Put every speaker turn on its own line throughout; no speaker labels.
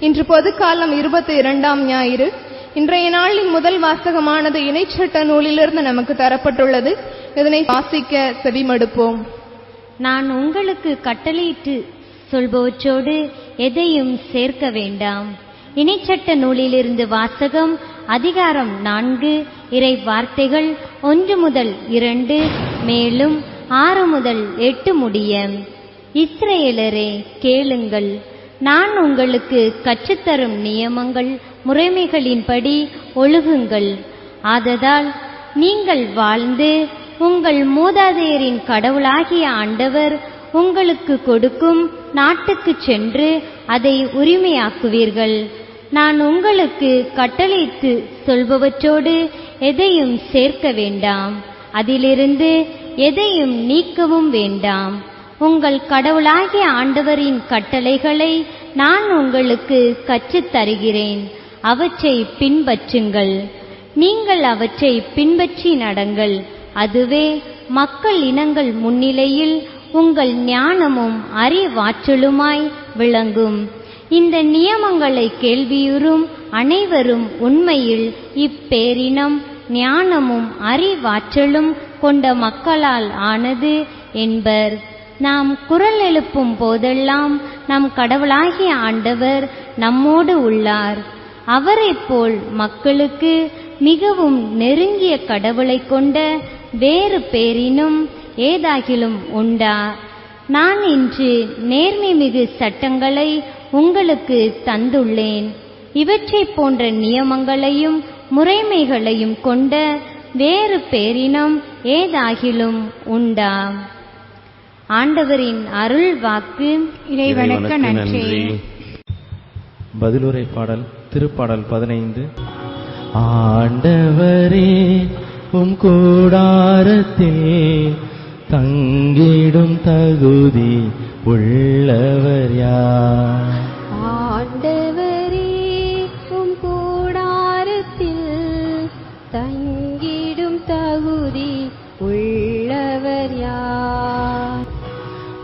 இன்று பொதுக்காலம் இருபத்தி இரண்டாம் ஞாயிறு. இன்றைய நாளின் முதல் வாசகமானது இணைச்சட்ட நூலிலிருந்து நமக்கு தரப்பட்டுள்ளது. இதனை வாசிக்க செவிமடுப்போம்.
நான் உங்களுக்கு கட்டளையிட்டு சொல்பவற்றோடு எதையும் சேர்க்க வேண்டாம். இணைச்சட்ட நூலிலிருந்து வாசகம் அதிகாரம் நான்கு இறை வார்த்தைகள் ஒன்று முதல் இரண்டு மேலும் ஆறு முதல் எட்டு முடிய. இஸ்ரேலரே கேளுங்கள். நான் உங்களுக்கு கற்றுத்தரும் நியமங்கள் முறைமைகளின்படி ஒழுகுங்கள். ஆததால் நீங்கள் வாழ்ந்து உங்கள் மூதாதையரின் கடவுளாகிய ஆண்டவர் உங்களுக்கு கொடுக்கும் நாட்டுக்குச் சென்று அதை உரிமையாக்குவீர்கள். நான் உங்களுக்கு கட்டளைத்து சொல்பவற்றோடு எதையும் சேர்க்க வேண்டாம். அதிலிருந்து எதையும் நீக்கவும் வேண்டாம். உங்கள் கடவுளாகிய ஆண்டவரின் கட்டளைகளை நான் உங்களுக்கு கற்றுத் தருகிறேன் அவற்றை பின்பற்றுங்கள். நீங்கள் அவற்றை பின்பற்றி நடங்கள். அதுவே மக்கள் இனங்கள் முன்னிலையில் உங்கள் ஞானமும் அறிவாற்றலுமாய் விளங்கும். இந்த நியமங்களை கேள்வியுறும் அனைவரும் உண்மையில் இப்பேரினம் ஞானமும் அறிவாற்றலும் கொண்ட மக்களால் ஆனது என்பர். நாம் குரல் எழுப்பும் போதெல்லாம் நம் கடவுளாகிய ஆண்டவர் நம்மோடு உள்ளார். அவரைப் போல் மக்களுக்கு மிகவும் நெருங்கிய கடவுளைக் கொண்ட வேறு பேரினும் ஏதாகிலும் உண்டா? நான் இன்று நேர்மை மிகு சட்டங்களை உங்களுக்கு தந்துள்ளேன். இவற்றைப் போன்ற நியமங்களையும் முறைமைகளையும் கொண்ட வேறு பேரினம் ஏதாகிலும் உண்டா? ஆண்டவரின் அருள் வாக்கு.
இறைவனுக்கு நன்றி. பதிலுரை பாடல் திருப்பாடல் பதினைந்து. ஆண்டவரே உம் கூடாரத்தில் தங்கிடும் தகுதி உள்ளவர் யார்?
ஆண்டவரே உம் கூடாரத்தில் தங்கிடும் தகுதி உள்ளவர் யார்?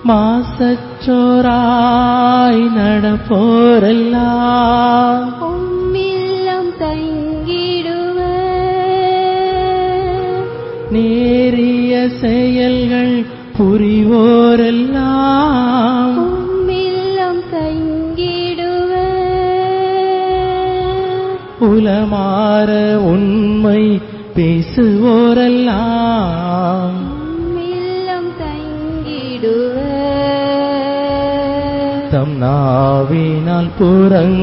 மாசற்றோராய் நடப்போரெல்லாம்.
உம்மில்லம் தங்கிடுவர்.
நேரிய செயல்கள் புரிவோரெல்லாம்.
உம்மில்லம் தங்கிடுவர்.
உலமாற உண்மை பேசுவோரெல்லாம். நாவினால் புறங்கூறாதவர்.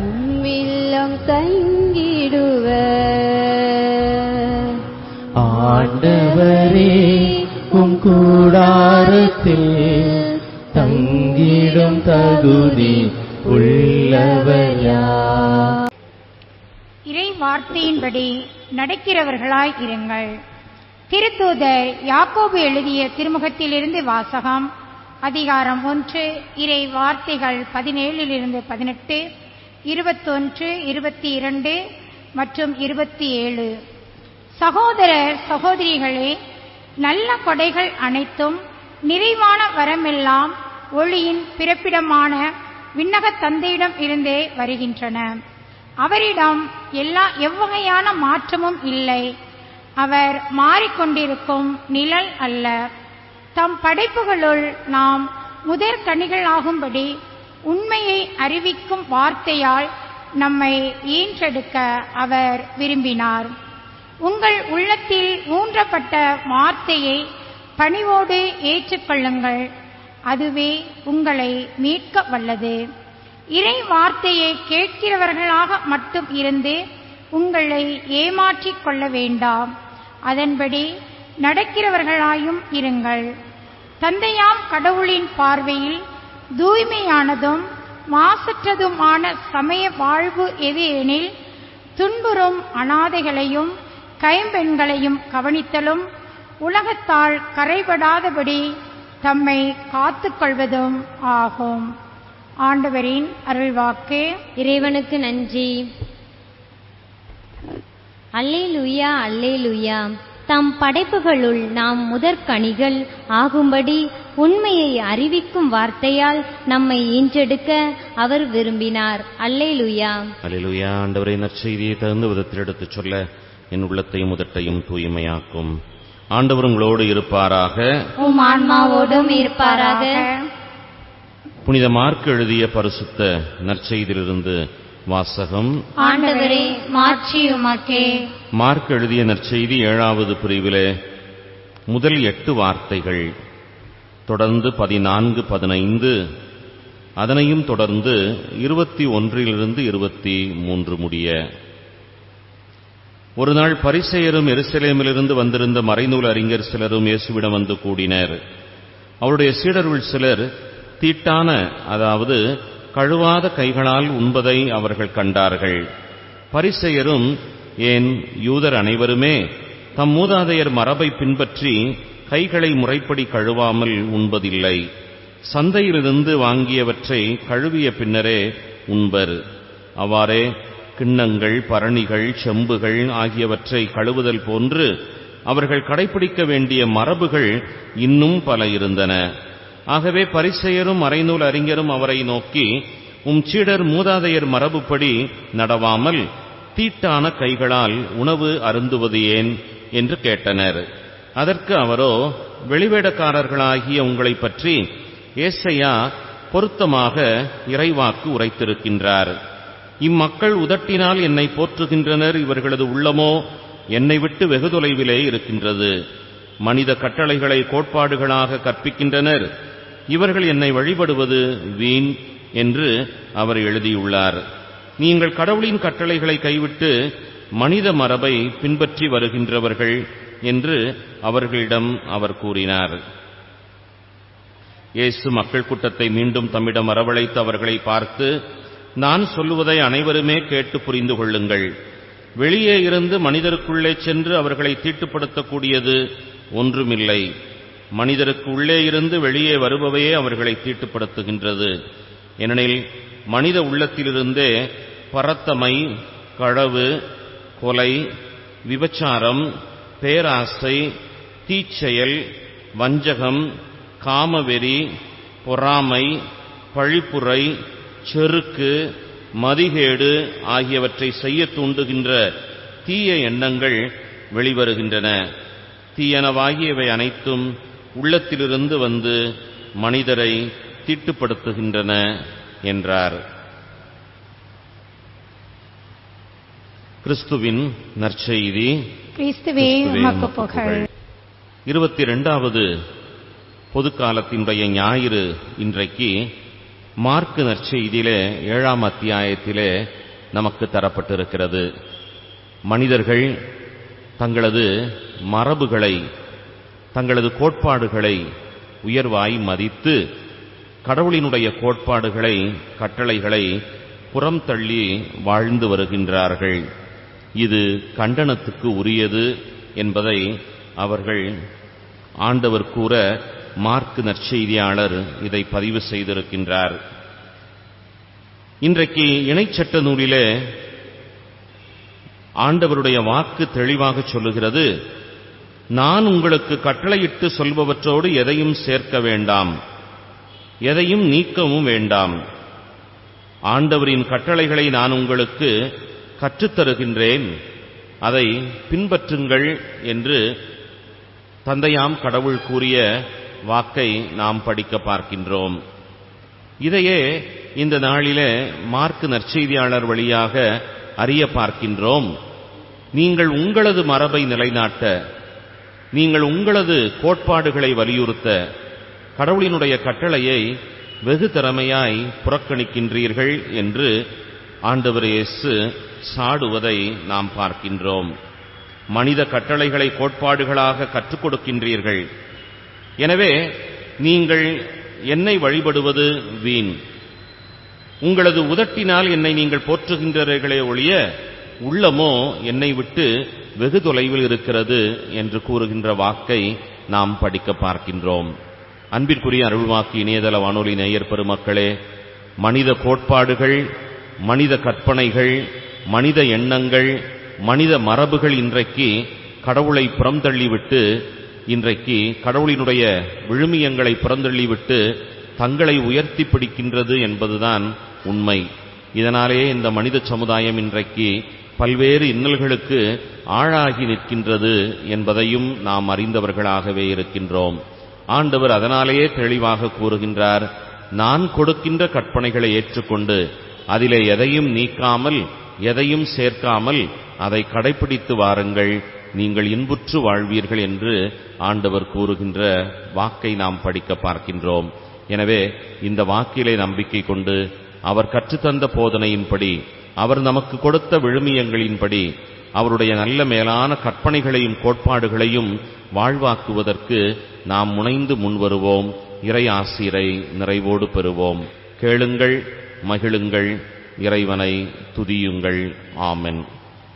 உம்மில்லம் தங்கிடுவர்.
ஆண்டவரே உம் கூடாரத்தில் தங்கிடும் தகுதி உள்ளவர். யார்
இறை வார்த்தையின்படி நடக்கிறவர்களாய் இருங்கள். திருத்தூதர் யாக்கோபு எழுதிய திருமுகத்திலிருந்து வாசகம் அதிகாரம் ஒன்று இறை வார்த்தைகள் பதினேழிலிருந்து பதினெட்டு இருபத்தொன்று இருபத்தி இரண்டு மற்றும் இருபத்தி ஏழு சகோதர சகோதரிகளே நல்ல கொடைகள் அனைத்தும் நிறைவான வரமெல்லாம் ஒளியின் பிறப்பிடமான விண்ணகத் தந்தையிடம் இருந்தே வருகின்றன. அவரிடம் எல்லா எவ்வகையான மாற்றமும் இல்லை. அவர் மாறிக்கொண்டிருக்கும் நிழல் அல்ல. தம் படைப்புகளுள் நாம் முதற் கனிகளாகும்படி உண்மையை அறிவிக்கும் வார்த்தையால் நம்மை ஈன்றெடுக்க அவர் விரும்பினார். உங்கள் உள்ளத்தில் ஊன்றப்பட்ட வார்த்தையை பணிவோடு ஏற்றுக்கொள்ளுங்கள். அதுவே உங்களை மீட்க வல்லது. இறை வார்த்தையை கேட்கிறவர்களாக மட்டும் இருந்து உங்களை ஏமாற்றிக் கொள்ள வேண்டாம். அதன்படி நடக்கிறவர்களாயும் இருங்கள். தந்தையாம் கடவுளின் பார்வையில் தூய்மையானதும் மாசற்றதுமான சமய வாழ்வு எது எனில் துன்புறும் அனாதைகளையும் கைம்பெண்களையும் கவனித்தலும் உலகத்தால் கரைபடாதபடி தம்மை காத்துக்கொள்வதும் ஆகும். ஆண்டவரின் அருள்வாக்கு.
இறைவனுக்கு நன்றி. அல்லேலுயா அல்லேலுயா. தம் படைப்புகளுள் நாம் முதற்கனிகள் ஆகும்படி உண்மையை அறிவிக்கும் வார்த்தையால் நம்மை ஈன்றெடுக்க அவர் விரும்பினார். அல்லேலுயா.
அல்லேலூயா ஆண்டவரை நற்செய்தியை தகுந்த விதத்தில் எடுத்துச் சொல்ல என் உள்ளத்தையும் முதட்டையும் தூய்மையாக்கும். ஆண்டவர் உங்களோடு இருப்பாராக.
உம் ஆன்மாவோடும் இருப்பாராக.
புனித மார்க் எழுதிய பரிசுத்த நற்செய்தியிலிருந்து வாசகம்.
ஆண்டவரே
மார்க் எழுதிய நற்செய்தி ஏழாவது பிரிவிலே முதல் எட்டு வார்த்தைகள். தொடர்ந்து பதினான்கு பதினைந்து அதனையும் தொடர்ந்து இருபத்தி ஒன்றிலிருந்து இருபத்தி மூன்று முடிய. ஒரு நாள் பரிசெயரும் எருசலேமிலிருந்து வந்திருந்த மறைநூல் அறிஞர் சிலரும் இயேசுவிடம் வந்து கூடினர். அவருடைய சீடர்கள் சிலர் தீட்டான அதாவது கழுவாத கைகளால் உண்பதை அவர்கள் கண்டார்கள். பரிசெயரும் ஏன் யூதர் அனைவருமே தம் மூதாதையர் மரபை பின்பற்றி கைகளை முறைப்படி கழுவாமல் உண்பதில்லை. சந்தையிலிருந்து வாங்கியவற்றை கழுவிய பின்னரே உண்பர். அவ்வாறே கிண்ணங்கள் பரணிகள் செம்புகள் ஆகியவற்றை கழுவுதல் போன்று அவர்கள் கடைபிடிக்க வேண்டிய மரபுகள் இன்னும் பல இருந்தன. ஆகவே பரிசெயரும் மறைநூல் அறிஞரும் அவரை நோக்கி உம் சீடர் மூதாதையர் மரபுப்படி நடவாமல் தீட்டான கைகளால் உணவு அருந்துவது ஏன்? என்று கேட்டனர். அதற்கு அவரோ வெளிவேடக்காரர்களாகிய உங்களைப் பற்றி ஏசையா பொருத்தமாக இறைவாக்கு உரைத்திருக்கின்றார். இம்மக்கள் உதட்டினால் என்னை போற்றுகின்றனர் இவர்களது உள்ளமோ என்னை விட்டு வெகு தொலைவிலே இருக்கின்றது. மனித கட்டளைகளை கோட்பாடுகளாக கற்பிக்கின்றனர். இவர்கள் என்னை வழிபடுவது வீண் என்று அவர் எழுதியுள்ளார். நீங்கள் கடவுளின் கட்டளைகளை கைவிட்டு மனித மரபை பின்பற்றி வருகின்றவர்கள் என்று அவர்களிடம் அவர் கூறினார். இயேசு மக்கள் கூட்டத்தை மீண்டும் தம்மிடம் வரவழைத்து அவர்களை பார்த்து நான் சொல்லுவதை அனைவருமே கேட்டு புரிந்து கொள்ளுங்கள். வெளியே இருந்து மனிதருக்குள்ளே சென்று அவர்களை தீட்டுப்படுத்தக்கூடியது ஒன்றுமில்லை. மனிதருக்கு உள்ளே இருந்து வெளியே வருபவையே அவர்களை தீட்டுப்படுத்துகின்றது. ஏனெனில் மனித உள்ளத்திலிருந்தே பரத்தமை களவு கொலை விபச்சாரம் பேராசை தீச்செயல் வஞ்சகம் காமவெறி பொறாமை பழிப்புரை செருக்கு மதிகேடு ஆகியவற்றை செய்ய தூண்டுகின்ற தீய எண்ணங்கள் வெளிவருகின்றன. தீயனவாகியவை அனைத்தும் உள்ளத்திலிருந்து வந்து மனிதரை தீட்டுப்படுத்துகின்றன என்றார். கிறிஸ்துவின் நற்செய்தி. இருபத்தி இரண்டாவது பொதுக்காலத்தினுடைய ஞாயிறு இன்றைக்கு மார்க்கு நற்செய்தியிலே ஏழாம் அத்தியாயத்திலே நமக்கு தரப்பட்டிருக்கிறது. மனிதர்கள் தங்களது மரபுகளை தங்களது கோட்பாடுகளை உயர்வாய் மதித்து கடவுளினுடைய கோட்பாடுகளை கட்டளைகளை புறம் தள்ளி வாழ்ந்து வருகின்றார்கள். இது கண்டனத்துக்கு உரியது என்பதை அவர்கள் ஆண்டவர் கூற மார்க் நற்செய்தியாளர் இதை பதிவு செய்திருக்கின்றார். இன்றைக்கு இணைச்சட்ட நூலிலே ஆண்டவருடைய வாக்கு தெளிவாக சொல்லுகிறது. நான் உங்களுக்கு கட்டளையிட்டு சொல்பவற்றோடு எதையும் சேர்க்க வேண்டாம். எதையும் நீக்கவும் வேண்டாம். ஆண்டவரின் கட்டளைகளை நான் உங்களுக்கு கற்றுத்தருகின்றேன். அதை பின்பற்றுங்கள் என்று தந்தையாம் கடவுள் கூறிய வாக்கை நாம் படிக்க பார்க்கின்றோம். இதையே இந்த நாளிலே மார்க்கு நற்செய்தியாளர் வழியாக அறிய பார்க்கின்றோம். நீங்கள் உங்களது மரபை நிலைநாட்ட நீங்கள் உங்களது கோட்பாடுகளை வலியுறுத்த கடவுளினுடைய கட்டளையை வெகு திறமையாய் புறக்கணிக்கின்றீர்கள் என்று ஆண்டவர் இயேசு சாடுவதை நாம் பார்க்கின்றோம். மனித கட்டளைகளை கோட்பாடுகளாக கற்றுக் கொடுக்கின்றீர்கள். எனவே நீங்கள் என்னை வழிபடுவது வீண். உங்களது உதட்டினால் என்னை நீங்கள் போற்றுகின்றீர்களே ஒழிய உள்ளமோ என்னை விட்டு வெகு தொலைவில் இருக்கிறது என்று கூறுகின்ற வாக்கை நாம் படிக்க பார்க்கின்றோம். அன்பிற்குரிய அருள்வாக்கு இணையதள வானொலி நேயர் பெருமக்களே மனித கோட்பாடுகள் மனித கற்பனைகள் மனித எண்ணங்கள் மனித மரபுகள் இன்றைக்கு கடவுளை புறம் தள்ளிவிட்டு இன்றைக்கு கடவுளினுடைய விழுமியங்களை புறந்தள்ளிவிட்டு தங்களை உயர்த்தி பிடிக்கின்றது என்பதுதான் உண்மை. இதனாலேயே இந்த மனித சமுதாயம் இன்றைக்கு பல்வேறு இன்னல்களுக்கு ஆளாகி நிற்கின்றது என்பதையும் நாம் அறிந்தவர்களாகவே இருக்கின்றோம். ஆண்டவர் அதனாலேயே தெளிவாக கூறுகின்றார் நான் கொடுக்கின்ற கற்பனைகளை ஏற்றுக்கொண்டு அதிலே எதையும் நீக்காமல் எதையும் சேர்க்காமல் அதை கடைப்பிடித்து வாருங்கள். நீங்கள் இன்புற்று வாழ்வீர்கள் என்று ஆண்டவர் கூறுகின்ற வாக்கை நாம் படிக்க பார்க்கின்றோம். எனவே இந்த வாக்கிலே நம்பிக்கை கொண்டு அவர் கற்றுத்தந்த போதனையின்படி அவர் நமக்கு கொடுத்த விழுமியங்களின்படி அவருடைய நல்ல மேலான கற்பனைகளையும் கோட்பாடுகளையும் வாழ்வாக்குவதற்கு நாம் முனைந்து முன்வருவோம். இறை ஆசிரை நிறைவோடு பெறுவோம். கேளுங்கள் மகிழுங்கள் இறைவனை துதியுங்கள். ஆமென்.